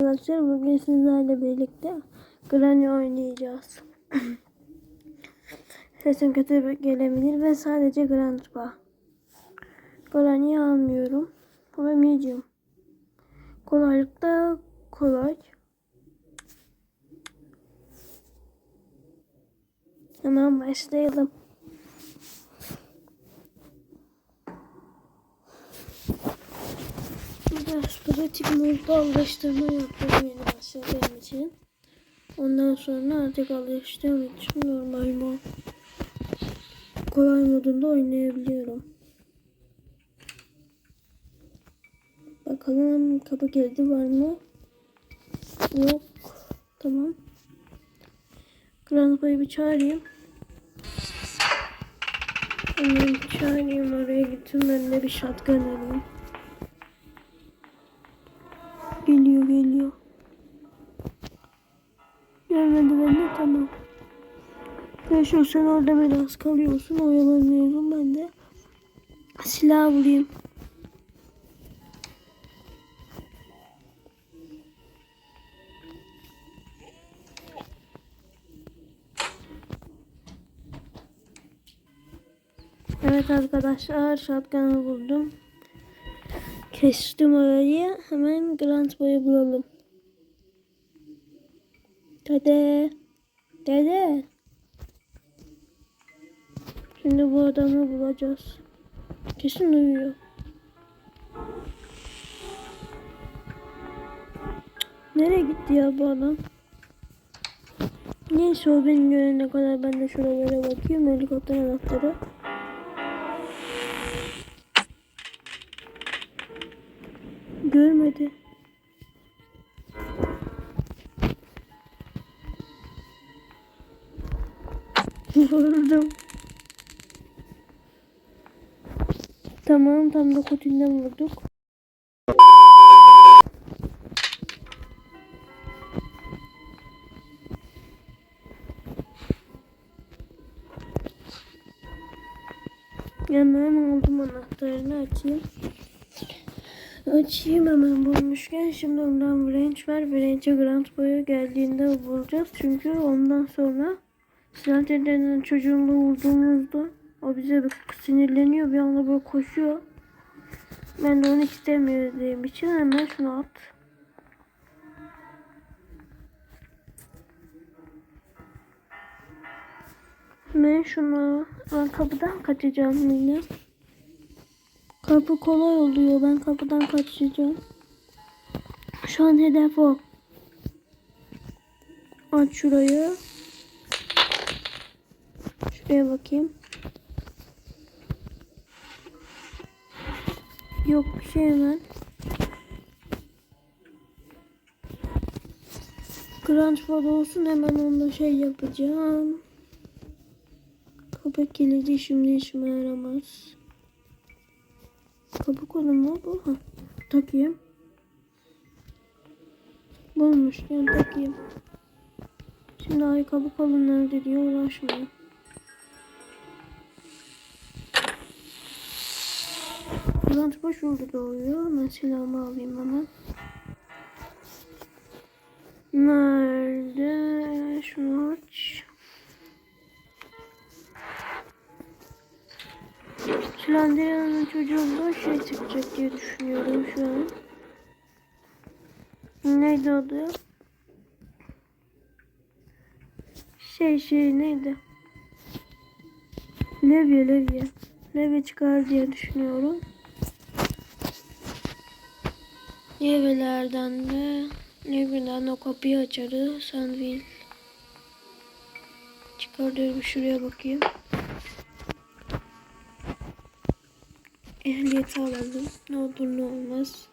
Arkadaşlar bugün sizlerle birlikte Granny oynayacağız. Sesim kötü gelebilir ve sadece Grandpa. Granny'yi almıyorum. Ve medium. Kolaylık da kolay. Hemen başlayalım. Biraz modda alıştırma yaptım yeni başladığım için. Ondan sonra artık alıştığım için normal mod. Kolay modunda oynayabiliyorum. Bakalım kapı kilidi var mı? Yok. Tamam. Grandpa'yı bir çağırayım. Hemen bir çağırayım oraya gittim ben de bir shotgun alayım. Yaşıyor sen orada biraz kalıyorsun oyalanıyorum ben de. Silah bulayım. Evet arkadaşlar shotgun'ı buldum. Kestim orayı. Hemen Grant Boy'u bulalım. Dede. Dede. Şimdi bu adamı bulacağız. Kesin uyuyor. Nereye gitti ya bu adam? Neyse o beni görene kadar ben de şuralara bakayım. Helikopter anahtarı. Görmedi. Vurdum. Tamam tam da kutinden vurduk. Hemen aldım anahtarını açayım. Açayım hemen bulmuşken şimdi ondan branch var. Branch'e Grand Boy'a geldiğinde bulacağız. Çünkü ondan sonra denen çocuğumla vurduğumuzda o bize sinirleniyor. Bir anda böyle koşuyor. Ben de onu istemiyorum için hemen şunu at. Ben şunu ben kapıdan kaçacağım yine. Kapı kolay oluyor. Ben kapıdan kaçacağım. Şu an hedef o. Aç şurayı. Şuraya bakayım. Yok bir şey hemen. Grand Ford olsun hemen onda şey yapacağım. Kapı kilidi şimdi işime yaramaz. Kapı kolu mu bu? Ha, takayım. Bulmuşken takayım. Şimdi ay kapı kolu nerede diye uğraşmayayım. Boş oldu doğuyor. Ben silahımı alayım hemen. Nerede? Şunu aç. Şilandiranın çocuğunda şey çıkacak diye düşünüyorum şu an. Neydi adı? Şey şey neydi? Levye levye. Levye çıkar diye düşünüyorum. Levyelerden de Levyeden o kapıyı açarız. Sandviç. Çıkarıyorum şuraya bakayım. Ehliyeti alalım. Ne olur ne olmaz.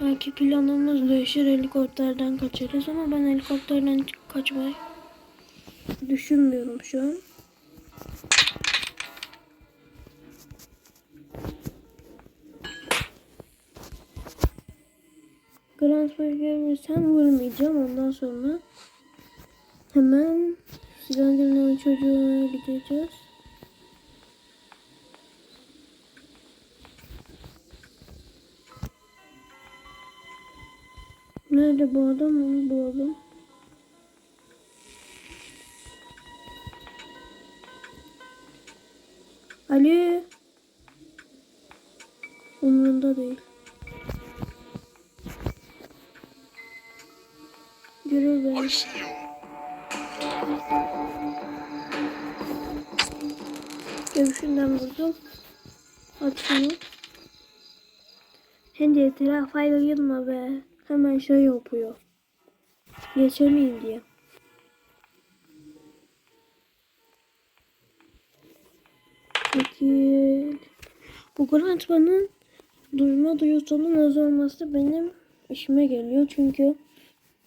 Belki planımız değişir helikopterden kaçarız ama ben helikopterden kaçmayı düşünmüyorum şu an. Grand Prix görürsem vurmayacağım ondan sonra hemen Silendir'in çocuğuna gideceğiz. Nerede bu adam onu bulalım. Ali. Umurunda değil. You. Göğsünden vurdum. At şunu. Şimdi etrafa yayılma be. Hemen şey yapıyor. Geçemeyeyim diye. Peki. Bu Grantman'ın duyma duyusunun az olması benim işime geliyor. Çünkü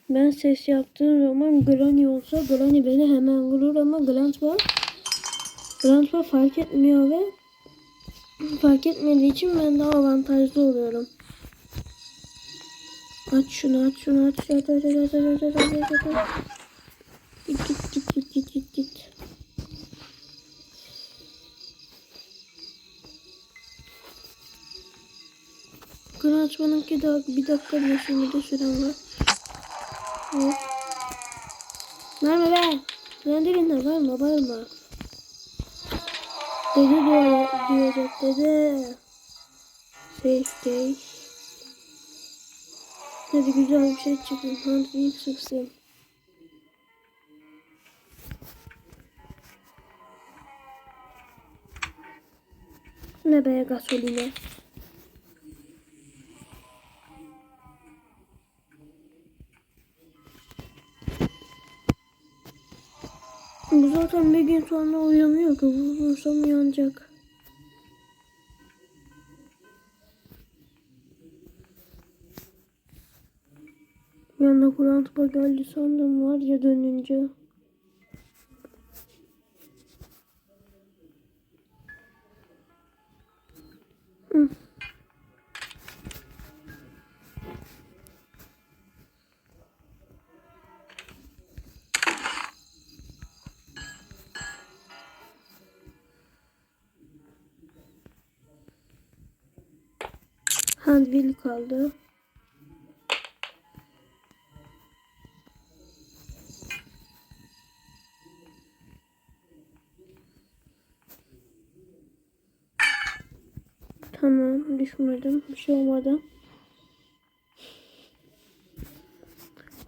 ben ses yaptığım zaman Granny olsa Granny beni hemen vurur ama Grantman Grandpa fark etmiyor ve fark etmediği için ben daha avantajlı oluyorum. Aç şunu aç şunu aç aç aç aç aç aç aç aç aç aç Git git git git git git git. Grandpa'nınki daha bir dakika bile şimdi de süren var. Hı? Var mı ben? Ben dibinde var mı? Var mı? Dedi diyor, diyecek dedi. Şey. Safety. Hadi güzel bir şey çıkın. Hadi çıksın. Ne be gasoline. Gün sonra uyanıyor ki vurursam uyanacak. Bir anda Kur'an geldi sandım var ya dönünce. Handbil kaldı. Tamam düşmedim. Bir şey olmadı.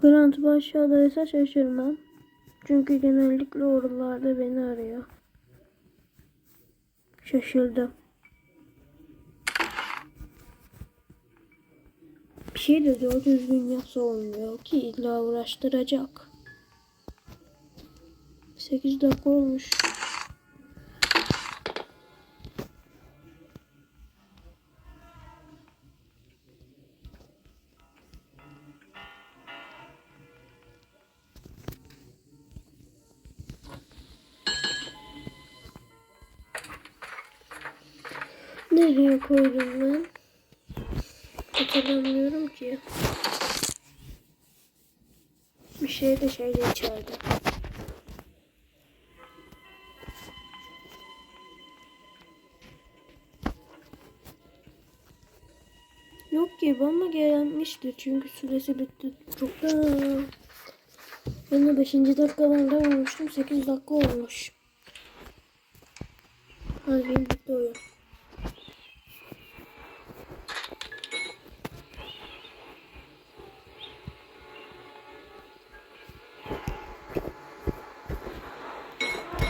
Grant aşağıdaysa şaşırmam. Çünkü genellikle oralarda beni arıyor. Şaşırdım. Bir şey de doğru düzgün yapsa olmuyor ki illa uğraştıracak. 8 dakika olmuş. Nereye koydum ben? Hatırlamıyorum ki. Bir şey de şeyde içeride. Yok ki bana gelmişti çünkü süresi bitti. Çok da ben de 5. dakikalarda olmuştum. 8 dakika olmuş. Hadi bitti oyun.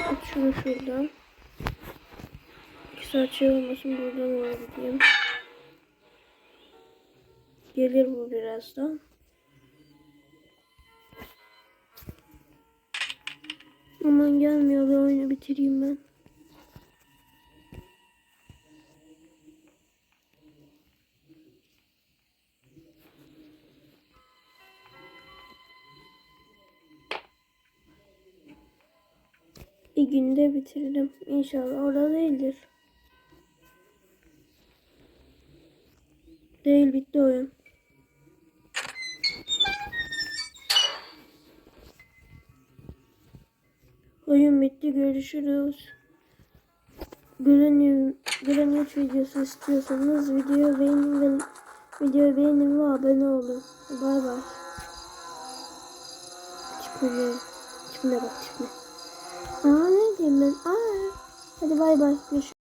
At şunu şuradan. İki saat şey olmasın buradan oraya gideyim. Gelir bu birazdan. Aman gelmiyor ve oyunu bitireyim ben. Bir günde bitirdim. İnşallah orada değildir. Değil bitti oyun. Oyun bitti. Görüşürüz. Granny, Granny videosu istiyorsanız videoyu beğenin ve Videoyu beğenin ve abone olun. Bay bay. Çıkmıyor. Çıkmıyor bak çıkmıyor. Aa ne diyeyim? Aa. Hadi bay bay. Görüşürüz.